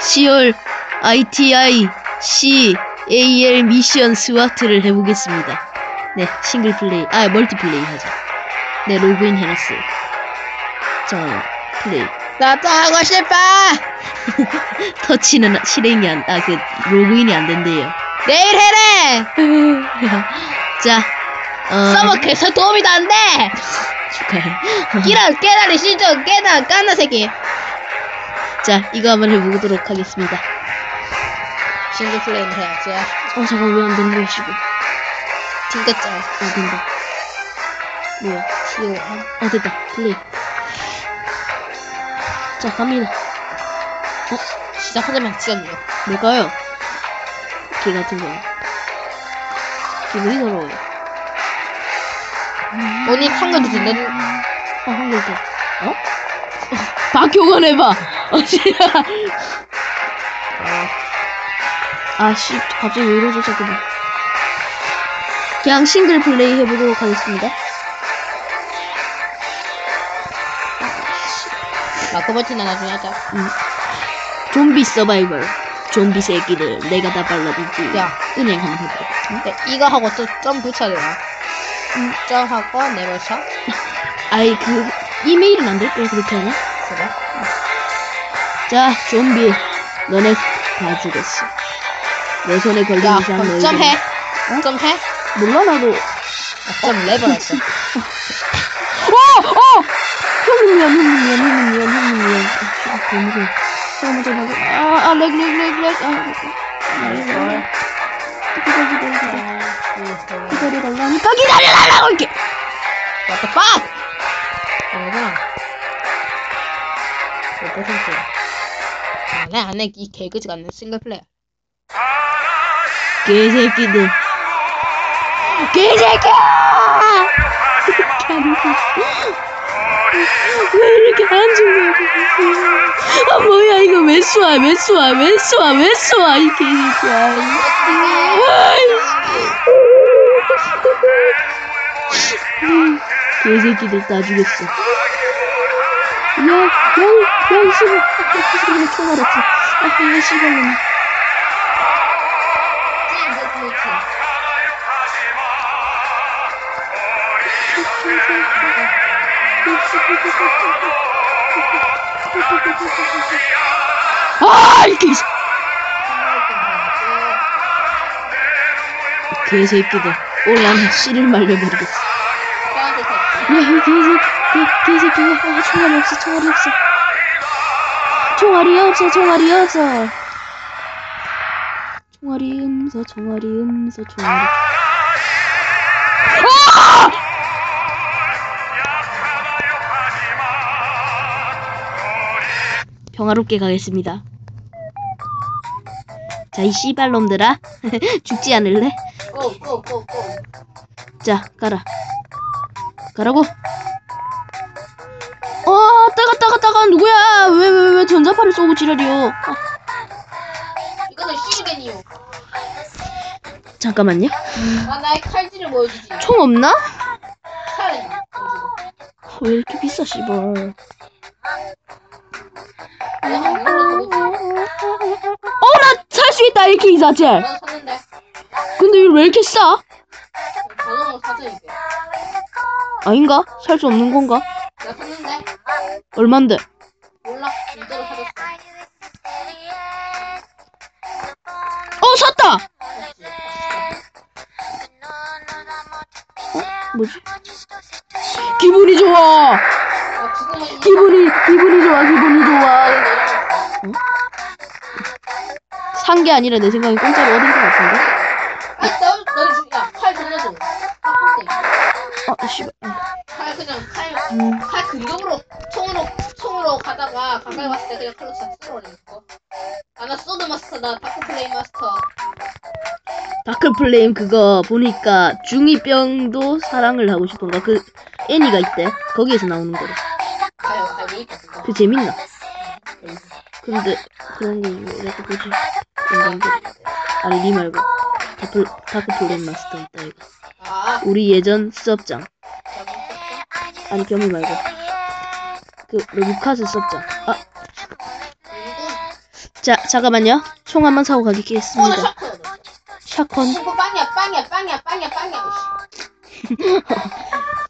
10월 ITI CAL 미션 스와트를 해보겠습니다. 네, 싱글 플레이, 아, 멀티 플레이 하자. 네, 로그인 해놨어요. 자, 플레이. 나도 하고 싶어! 터치는 실행이 안, 아, 그, 로그인이 안 된대요. 내일 해래! 자, 어, 서버 개설 도움이 안 돼! 축하해. 끼라, 깨달리 시저, 깨나, 깐나 새끼. 자, 이거 한번 해보도록 하겠습니다. 싱글 플레이는 해야지. 어, 잠깐, 왜 안 되는 거야, 지금. 튕겼잖아. 아, 된다. 뭐야. 귀여워. 어, 됐다. 플레이. 자, 갑니다. 시작하자마자 지었네요. 뭘까요? 개 같은 거. 기분이 더러워요. 언니 탕겨도 된다는, 아, 한번 더. 어? 박효건 해봐! 어, 씨야. 아, 씨, 갑자기 왜 이러죠, 자꾸. 그냥 싱글 플레이 해보도록 하겠습니다. 마크버티나 나중에 하자. 좀비 서바이벌. 좀비 새끼들, 내가 다 발라줄게. 야. 은행 한번 해보자. 근데 이거 하고 또점 붙여야 되나? 음. 점하고 네버샷? 아이, 그, 이메일은 안 될까요, 그렇게 하면? 그래? 자, 좀비. 너네 다 죽었어. 내 손에 걸린 야, 이상 그럼 너희들. 점해. 어? 점해? 몰라, 나도. 아, 점 레벨 할게. 어! 어! 형님 미안, 형님 미안, 형님 미안, 형님 미안. 아, 너무. 잠깐만, 잠깐만. 아, 아, 렉, 렉, 렉, 렉. 아, 렉. 기다려, 기다려, 기다려. 기다려달라니까 기다려달라고, 이렇게. What the fuck? 아니구나. 몇 퍼센트? 안해, 안해. 이 개그지 같네. 싱글 플레이. 개새끼들. 개새끼야! 왜 이렇게 안 죽냐? 아 뭐야 이거 왜 쏴? 왜 쏴? 왜 쏴? 왜 쏴? 이 개새끼야. 아이. 개새끼들 다 죽였어. 야, 야, 야, 이 씨발. 그냥 총 알았지. 아, 이 씨발놈. 아, 이렇게. 개새끼들. 나는 씨를 말려버리겠어. 야, 이 개새끼, 개, 개새끼. 아, 총알이 없어, 총알이 없어. 총알이 없어, 총알이 없어. 총알이 음서, 총알이 음서, 총알이. 아! 평화롭게 가겠습니다. 자, 이 씨발놈들아. 죽지 않을래? 고, 고, 고, 고. 자, 가라. 가라고. 어, 따가, 따가, 따가, 누구야? 왜, 왜, 왜 전자파를 쏘고 지랄이요? 아, 이거는 시리겐이요. 잠깐만요. 아, 나의 칼질을 보여주지. 총 없나? 칼. 어, 왜 이렇게 비싸, 씨발. 내가 어, 나 살 수 있다, AK-47. 난 샀는데. 근데 이거 왜 이렇게 싸? 자전거 사자, 이게. 아닌가? 살 수 없는 건가? 나 샀는데. 얼만데? 몰라. 이대로 사줬어. 어, 샀다! 샀지. 뭐지? 기분이 좋아! 아, 지금은 기분이, 기분이 좋아, 기분이 좋아. 산게 아니라 내 생각에 공짜로 얻은 것 같은데? 가까이 왔을 때 그냥 싹 쓸어버리겠어. 아나 소드 마스터다 다크 플레이 마스터. 다크 플레임 그거 보니까 중2병도 사랑을 하고 싶은가? 그 애니가 있대. 거기에서 나오는 거래. 이거 그거. 그 재밌나? 근데 그런 거왜 이렇게 보지? 인간들. 아니 니 말고 다크, 다크 플레임 마스터 있다 이거. 아 우리 예전 수업장. 아니 겸이 말고. 그 루카스 수업장. 아, 누구? 자, 잠깐만요. 총 한번 사고 가겠습니다. 샤크거든. 샷건. 빵이야, 빵이야, 빵이야, 빵이야, 빵이야.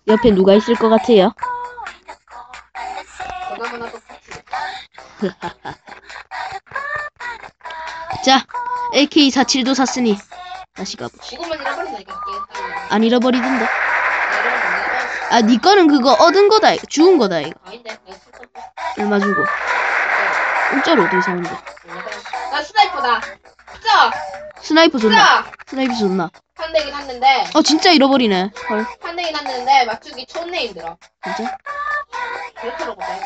옆에 누가 있을 것 같아요? 자, AK47도 샀으니 다시. 지금은 잃어버린다니까, 이게. 안 잃어버리던데. 아, 니 거는 그거 얻은 거다. 이거. 주운 거다. 이거. 아닌데, 쓸 건데. 얼마 주고. 공짜로 어떻게 사는데? 나 스나이퍼다. 짜! 스나이퍼 줬나? 짜! 스나이퍼 줬나? 판대기 샀는데, 어, 진짜 잃어버리네. 헐, 판대기 샀는데, 맞추기 존내 힘들어. 진짜? 그렇더라고. 아니?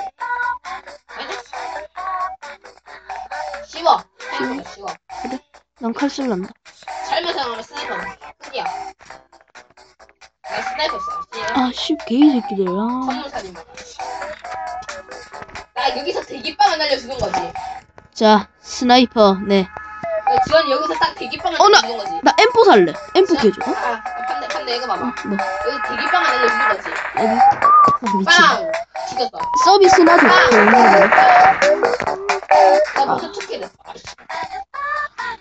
쉬워. 생각보다 쉬워. 난 칼 쓸란다. 살면서 하면 스나이퍼는 끝이야. 나 스나이퍼 써. 씨. 아, 씨, 개이 새끼들. 아. 선물 사진 봐. 나 여기서 대기빵을 날려주는 거지. 자, 스나이퍼. 네. 나 지원이 여기서 딱 대기빵을 어, 나- 날려주는 거지. 나 M4 살래. M4 개줘. 어? 아, 판대, 판대, 이거 봐봐. 뭐, 여기 대기빵을 날려주는 거지. 어디? 아, 미친. 빵! 죽였어. 서비스나 줘. 나 먼저 투키했어.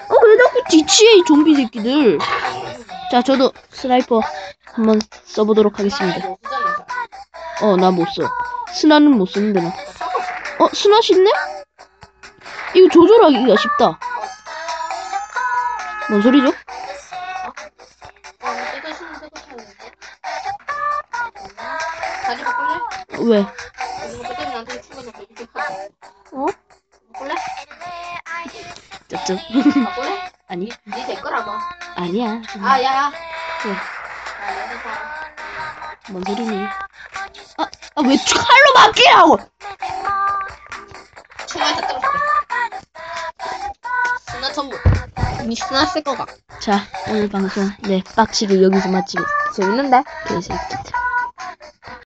어, 왜 자꾸 뒤치해, 이 좀비 새끼들. 자, 저도 스나이퍼 한번 써보도록 하겠습니다. 어, 나 못 써. 스나는 못 쓰는데, 나. 어, 스나 쉽네? 이거 조절하기가 쉽다. 뭔 소리죠? 어? 왜? 어? 바꿀래? 쩝쩝. 바꿀래? 아니, 니내 거라고. 아니야. 아, 야. 왜? 아, 내가 사. 뭔 소리니? 아, 아, 왜 칼로 막히라고! 총알 다 떨어졌대. 스나 전부. 니 스나 쓸 거가. 자, 오늘 방송, 네, 빡치를 여기서 마치겠습니다. 재밌는데? 개새끼들.